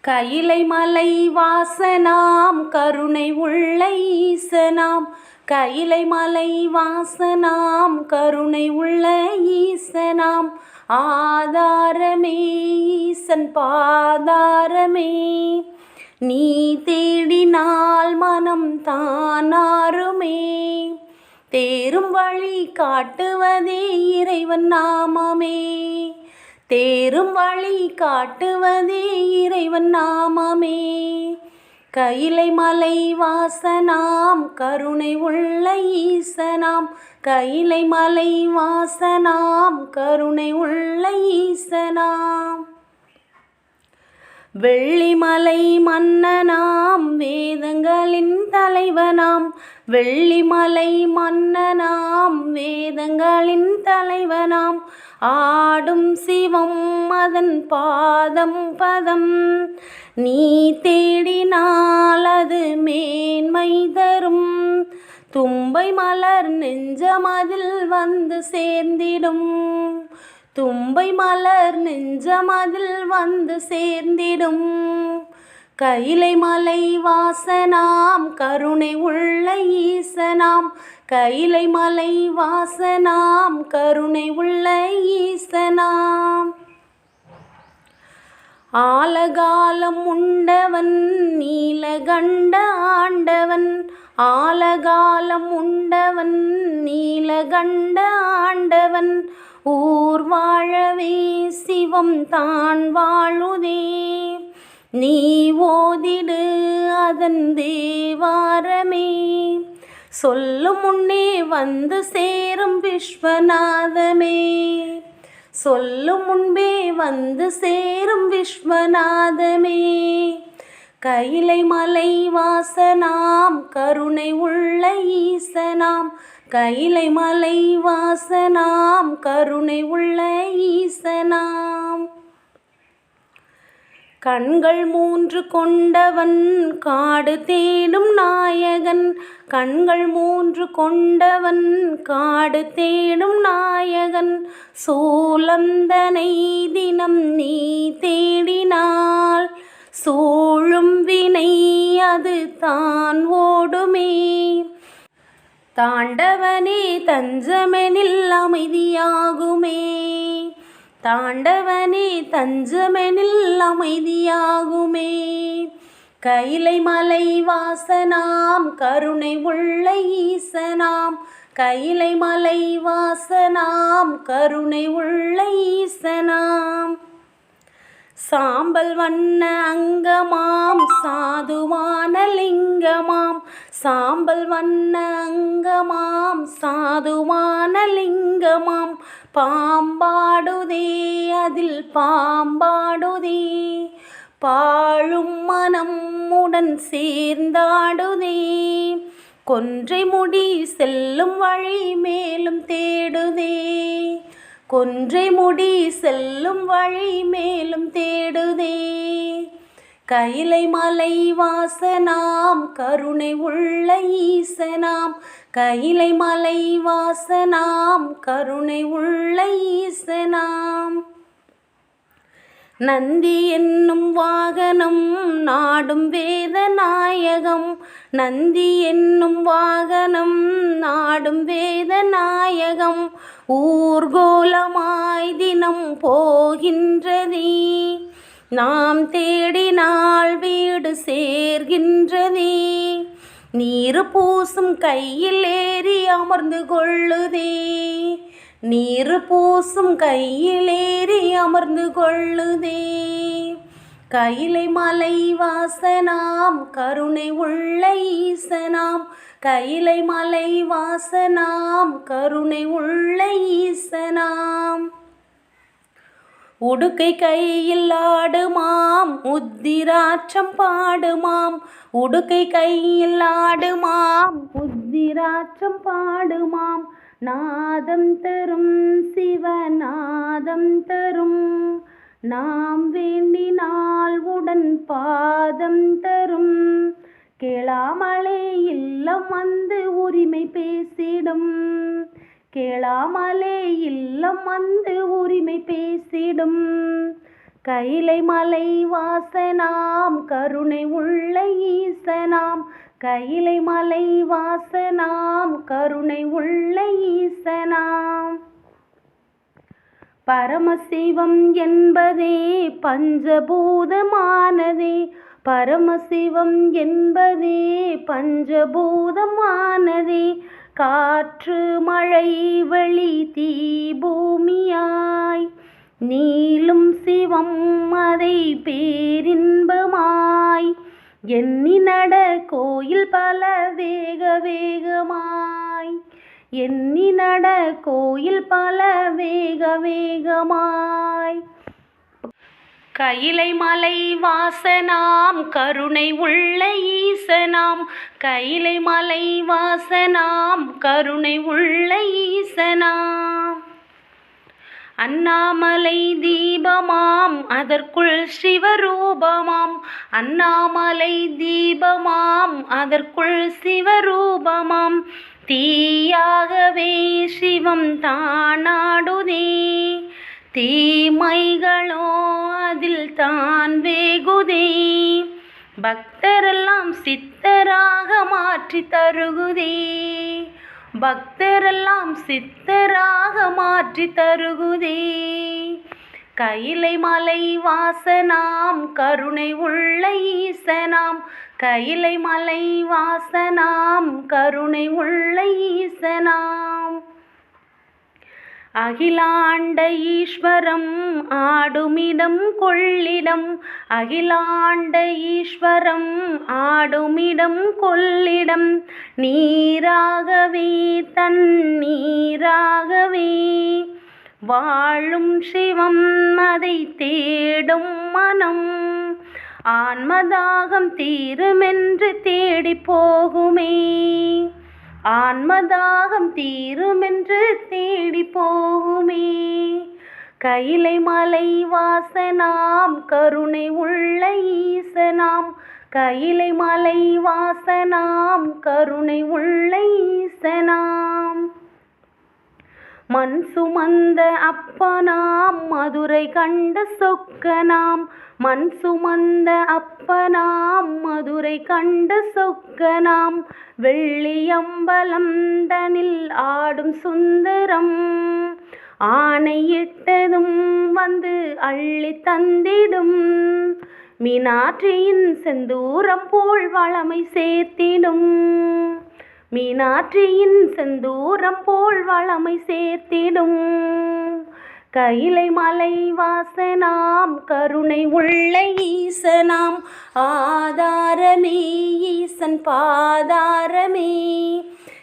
கையிலை மலை வாசனாம் கருணை உள்ள ஈசனாம் கையிலை மலை வாசனாம் கருணை உள்ள ஈசனாம் ஆதாரமே ஈசன் பாதாரமே. நீ தேடினால் மனம் தானாருமே. தேரும் வழி காட்டுவதே இறைவன் நாமமே. தேரும் வழி காட்டுவதே இறைவன் நாமமே. கையிலை மலை வாசனாம் கருணை உள்ள ஈசனாம். கையிலை மலை வாசனாம் கருணை உள்ள ஈசனாம். வெள்ளிமலை மன்னனாம் வேதங்களின் தலைவனாம். வெள்ளிமலை மன்னனாம் வேதங்களின் தலைவனாம். ஆடும் சிவம் அதன் பாதம் பதம். நீ தேடினால் அது மேன்மை தரும். தும்பை மலர் நெஞ்சமதில் வந்து சேர்ந்திடும். தும்பை மலர் நெஞ்சமதில் வந்து சேர்ந்திடும். கைலை மலை வாசனாம் கருணை உள்ள ஈசனாம். கைலை மலை வாசனாம் கருணை உள்ள ஈசனாம். ஆலகாலம் உண்டவன் நீலகண்ட ஆண்டவன். ஆலகாலம் உண்டவன் நீலகண்ட ஆண்டவன். ஊர் வாழவே சிவம் தான் வாழுதே. நீ ஓதிடு அதன் தேவாரமே. சொல்லும் முன்னே வந்து சேரும் விஸ்வநாதமே. சொல்லும் முன்பே வந்து சேரும் விஸ்வநாதமே. கையிலை மலை வாசனாம் கருணை உள்ள ஈசனாம் கைலை மலை வாசனாம் கருணை உள்ள ஈசனாம். கண்கள் மூன்று கொண்டவன் காடு தேடும் நாயகன். கண்கள் மூன்று கொண்டவன் காடு தேடும் நாயகன். சூலந்தனை தினம் நீ தேடினால் சூழும் வினை அது தான் ஓடுமே. தாண்டவனே தஞ்சமெனில் அமைதியாகுமே. தாண்டவனே தஞ்சமெனில் அமைதியாகுமே. கைலை மலை வாசனாம் கருணை உள்ள ஈசனாம். கைலை மலை வாசனாம் கருணை உள்ள ஈசனாம். சாம்பல் வண்ண அங்கமாம் சாதுவான லிங்கமாம். சாம்பல் வண்ண அங்கமாம் சாதுவான லிங்கமாம். பாம்பாடுதே அதில் பாம்பாடுதே. பாழும் மனம் உடன் சேர்ந்தாடுதே. கொன்றை முடி செல்லும் வழி மேலும் தேடுதே. கொன்றை முடி செல்லும் வழி மேலும் தேடுதே. கைலை மலை வாசனாம் கருணை உள்ள ஈசனாம். கைலை மலை வாசனாம் கருணை உள்ள ஈசனாம். நந்தி என்னும் வாகனம் நாடும் வேத நாயகம். நந்தி என்னும் வாகனம் நாடும் வேத நாயகம். ஊர்கோலமாய் தினம் போகின்றதே. நாம் தேடினால் வீடு சேர்கின்றதே. நீர் பூசும் கையில் ஏறி அமர்ந்து கொள்ளுதே. நீர் பூசும் கையில் ஏறி அமர்ந்து கொள்ளுதே. கையிலை மலை வாசனாம் கருணை உள்ள ஈசனாம் கைலை மலை வாசனாம் கருணை உள்ள ஈசனாம். உடுக்கை கையில் ஆடுமாம் உத்திராட்சம் பாடுமாம். உடுக்கை கையில் ஆடுமாம் உத்திராட்சம் பாடுமாம். நாதம் தரும் சிவநாதம் தரும் நாம் வேண்டினால் உடன் பாதம் தரும். கேளாமலே இல்லம் வந்து உரிமை பேசிடும். கேளாமலே இல்லம் வந்து உரிமை பேசிடும். கைலை மலை வாசனாம் கருணை உள்ள ஈசனாம். கைலை மலை வாசனாம் கருணை உள்ள ஈசனாம். பரமசிவம் என்பதே பஞ்சபூதமானதே. பரமசிவம் என்பதே பஞ்சபூதமானதே. காற்று மழை வெளி தீ பூமியாய். நீளும் சிவம் அதை பேரின்பமாய். எண்ணி நட கோயில் பல வேக வேகமாய். எண்ணி நட கோயில் பல வேக வேகமாய். கைலை மலை வாசனாம் கருணை உள்ள ஈசனாம். கைலை மலை வாசனாம் கருணை உள்ள ஈசனாம். அண்ணாமலை தீபமாம் அதற்குள் சிவரூபமாம். அண்ணாமலை தீபமாம் அதற்குள் சிவரூபமாம். தீயாகவே சிவம் தானாடுதே. தீமைகளோ அதில் தான் வேகுதே. பக்தரெல்லாம் சித்தராக மாற்றி தருகுதே. பக்தரெல்லாம் சித்தராக மாற்றி தருகுதே. கைலை மலை வாசனாம் கருணை உள்ள ஈசனாம். கைலை மலை வாசனாம் கருணை உள்ள ஈசனாம். அகிலாண்ட ஈஸ்வரம் ஆடுமிடம் கொள்ளிடம். அகிலாண்ட ஈஸ்வரம் ஆடுமிடம் கொள்ளிடம். நீராகவே தண்ணீராகவே வாழும் சிவம் அதை தேடும் மனம். ஆன்மதாகம் தீருமென்று தேடி போகுமே. ஆன்மதாகம் தீருமென்று தேடி போகுமே. கைலை மலை வாசனாம் கருணை உள்ள ஈசனாம். கைலை மலை வாசனாம் கருணை உள்ள ஈசனாம். மண் சுமந்த அப்பனாம் மதுரை கண்ட சொக்கனாம். மண் சுமந்த அப்பனாம் மதுரை கண்ட சொக்கனாம். வெள்ளியம்பலம் தனில் ஆடும் சுந்தரம். ஆணையிட்டதும் வந்து அள்ளி தந்திடும். மீனாற்றியின் செந்தூரம் போல் வளமை சேர்த்திடும். மீனாற்றியின் செந்தூரம் போல் வளமை சேர்த்திடும். கைலை மலை வாசனாம் கருணை உள்ள ஈசனாம். ஆதாரமே ஈசன் பாதாரமே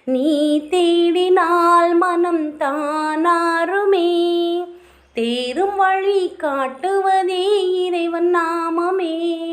நீ தேடினால் மனம் தானாருமே. தேரும் வழி காட்டுவதே இறைவன் நாமமே.